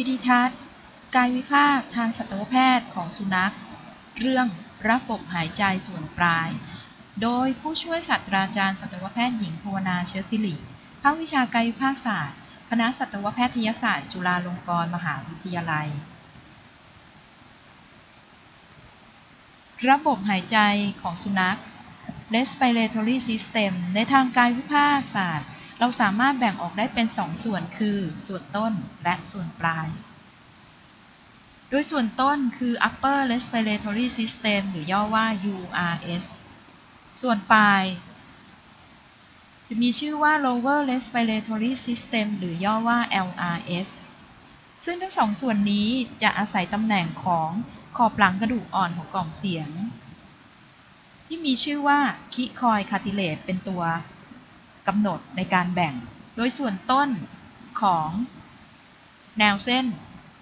วิธีทัศน์ กายวิภาคทางสัตวแพทย์ของสุนัข เรื่องระบบหายใจส่วนปลาย โดยผู้ช่วยศาสตราจารย์สัตวแพทย์หญิงภาวนาเชื้อสิริภาควิชากายวิภาคศาสตร์ คณะสัตวแพทยศาสตร์ จุฬาลงกรณ์มหาวิทยาลัย ระบบหายใจของสุนัข respiratory system ในทางกายวิภาคศาสตร์ เราสามารถแบ่งออกได้เป็น2ส่วนคือ ส่วนต้นและส่วนปลาย โดยส่วนต้นคือ upper respiratory system หรือย่อว่า URS ส่วนปลาย จะมีชื่อว่า lower respiratory system หรือย่อว่า LRS ซึ่งทั้งสองส่วนนี้จะอาศัยตำแหน่งของขอบหลังกระดูกอ่อนของกล่องเสียง ที่มีชื่อว่าคิคอยคาติเลตเป็นตัว กำหนดในการแบ่ง โดยส่วนต้นของแนวเส้น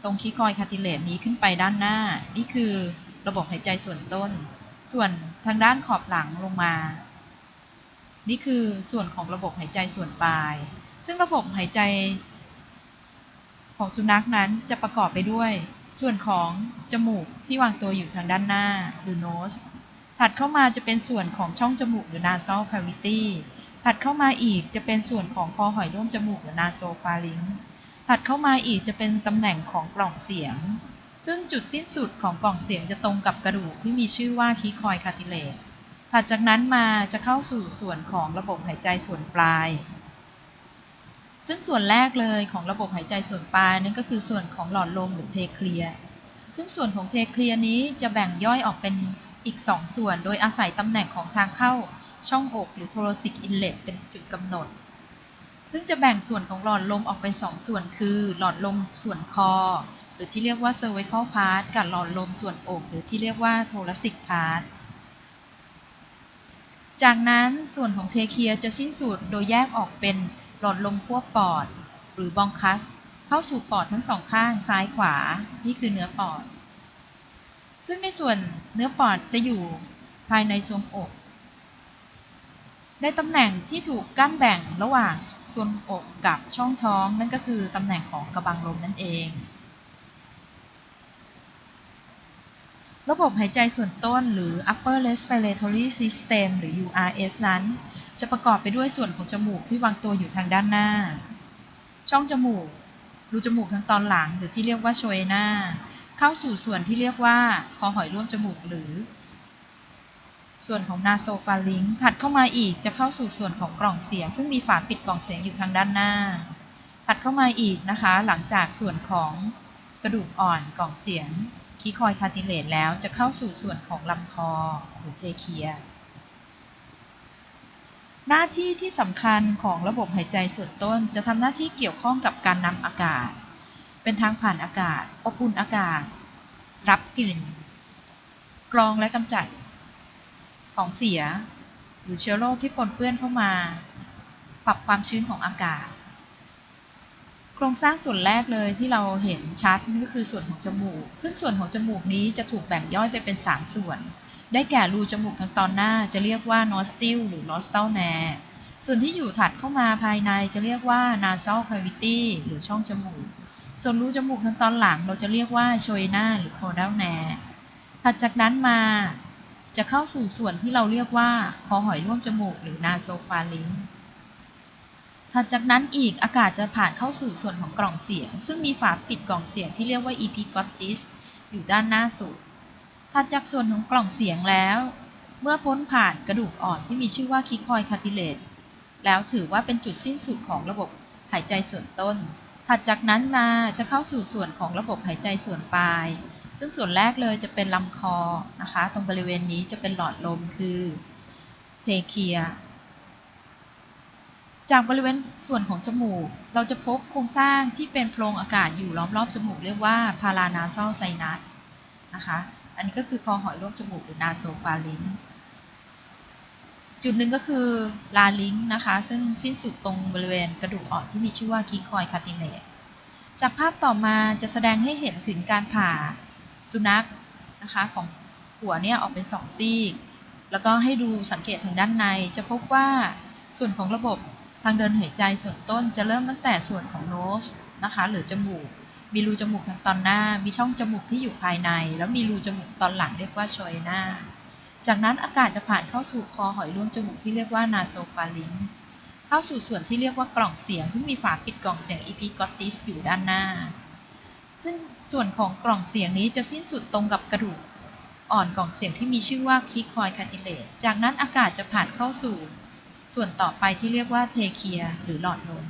ตรงคิคอยคาติเลตนี้ขึ้นไปด้านหน้า นี่คือระบบหายใจส่วนต้น ส่วนทางด้านขอบหลังลงมา นี่คือส่วนของระบบหายใจส่วนปลาย ซึ่งระบบหายใจของสุนัขนั้นจะประกอบไปด้วย ส่วนของจมูกที่วางตัวอยู่ทางด้านหน้าหรือ nose ถัดเข้ามาจะเป็นส่วนของช่องจมูกหรือ nasal cavity ถัดเข้ามาอีกจะเป็นส่วนของคอหอยร่วมจมูกหรือ nasopharynx ถัดเข้ามาอีกจะเป็นตำแหน่งของกล่องเสียง ซึ่งจุดสิ้นสุดของกล่องเสียงจะตรงกับกระดูกที่มีชื่อว่าคีคอยคาติเลตถัดจากนั้นมาจะเข้าสู่ส่วนของระบบหายใจส่วนปลาย ซึ่งส่วนแรกเลยของระบบหายใจส่วนปลายนั่นก็คือส่วนของหลอดลมหรือเทเคลียซึ่งส่วนของเทเคลียนี้จะแบ่งย่อยออกเป็นอีก 2 ส่วน โดยอาศัยตำแหน่งของทางเข้า ช่องอกหรือโทรซิกอินเลตเป็นจุดกำหนด ซึ่งจะแบ่งส่วนของหลอดลมออกเป็น 2 ส่วนคือ หลอดลมส่วนคอ หรือที่เรียกว่า cervical part กับหลอดลมส่วนอก หรือที่เรียกว่า thoracic part จากนั้นส่วนของเทเคียจะสิ้นสุดโดยแยกออกเป็นหลอดลมขั้วปอด หรือบองคัส เข้าสู่ปอดทั้งสองข้างซ้ายขวา นี่คือเนื้อปอด ซึ่งในส่วนเนื้อปอดจะอยู่ภายในทรวงอก ในตำแหน่งที่ถูกกั้นแบ่งระหว่างส่วนอกกับช่องท้อง นั่นก็คือตำแหน่งของกระบังลมนั่นเอง ระบบหายใจส่วนต้นหรือ upper respiratory system หรือ URS นั้น จะประกอบไปด้วยส่วนของจมูกที่วางตัวอยู่ทางด้านหน้า ช่องจมูก รูจมูกทางตอนหลังหรือที่เรียกว่าโชเอนาเข้าสู่ส่วนที่เรียกว่าคอหอยร่วมจมูกหรือ ส่วนของนาโซฟาลิงถัดเข้ามาอีกจะเข้าสู่ส่วนของกล่องเสียง ซึ่งมีฝาปิดกล่องเสียงอยู่ทางด้านหน้า ถัดเข้ามาอีกนะคะ หลังจากส่วนของกระดูกอ่อนกล่องเสียงคีคอยคาติเลตแล้วจะเข้าสู่ส่วนของลำคอหรือเทเคีย หน้าที่ที่สำคัญของระบบหายใจส่วนต้น จะทำหน้าที่เกี่ยวข้องกับการนำอากาศ เป็นทางผ่านอากาศอบอุ่นอากาศ รับกลิ่นกรองและกำจัด ของเสีย หรือเชื้อโรคที่ปนเปื้อนเข้ามา ปรับความชื้นของอากาศ โครงสร้างส่วนแรกเลยที่เราเห็นชัดนั่นก็คือส่วนของจมูก ซึ่งส่วนของจมูกนี้จะถูกแบ่งย่อยไปเป็น 3 ส่วน ได้แก่รูจมูกทางตอนหน้าจะเรียกว่า nostril หรือ nostril nair ส่วนที่อยู่ถัดเข้ามาภายในจะเรียกว่า nasal cavity หรือช่องจมูก ส่วนรูจมูกทางตอนหลังเราจะเรียกว่า choana หรือ caudal nair ถัดจากนั้นมา จะเข้าสู่ส่วนที่เราเรียกว่า คอหอยร่วมจมูกหรือ nasopharynx ถัดจากนั้นอีกอากาศจะผ่านเข้าสู่ส่วนของกล่องเสียง ซึ่งมีฝาปิดกล่องเสียงที่เรียกว่า epiglottis อยู่ด้านหน้าสุดถัดจากส่วนของกล่องเสียงแล้ว เมื่อพ้นผ่านกระดูกอ่อนที่มีชื่อว่าคิคอยคาติเลตแล้วถือว่าเป็นจุดสิ้นสุดของระบบหายใจส่วนต้น ถัดจากนั้นมาจะเข้าสู่ส่วนของระบบหายใจส่วนปลาย ซึ่งส่วนแรกเลยจะเป็นลำคอนะคะ ตรงบริเวณนี้จะเป็นหลอดลมคือเทเคีย จากบริเวณส่วนของจมูก เราจะพบโครงสร้างที่เป็นโพรงอากาศอยู่ล้อมรอบจมูกเรียกว่าพารานาซ a ลไซนัสนะคะ อันนี้ก็คือคอหอยร่วมจมูกหรือนาโซฟาลิงจุดหนึ่งก็คือลาลิงนะคะ ซึ่งสิ้นสุดตรงบริเวณกระดูกอ่อนที่มีชื่อว่าคีคอยคาติเนตจากภาพต่อมาจะแสดงให้เห็นถึงการผ่า สุนัขนะคะของหัวเนี่ยออกเป็นสองซีก แล้วก็ให้ดูสังเกตถึงด้านในจะพบว่าส่วนของระบบทางเดินหายใจส่วนต้นจะเริ่มตั้งแต่ส่วนของโนสนะคะหรือจมูก มีรูจมูกทางตอนหน้า มีช่องจมูกที่อยู่ภายใน แล้วมีรูจมูกตอนหลังเรียกว่าชอยนาจากนั้นอากาศจะผ่านเข้าสู่คอหอยร่วมจมูกที่เรียกว่านาโซฟาลิงเข้าสู่ส่วนที่เรียกว่ากล่องเสียง ซึ่งมีฝาปิดกล่องเสียงอีพิกอติสอยู่ด้านหน้า ซึ่งส่วนของกล่องเสียงนี้จะสิ้นสุดตรงกับกระดูกอ่อนกล่องเสียงที่มีชื่อว่าคิกคอยคาติเลตจากนั้นอากาศจะผ่านเข้าสู่ ส่วนต่อไปที่เรียกว่าเทเคียหรือหลอดลม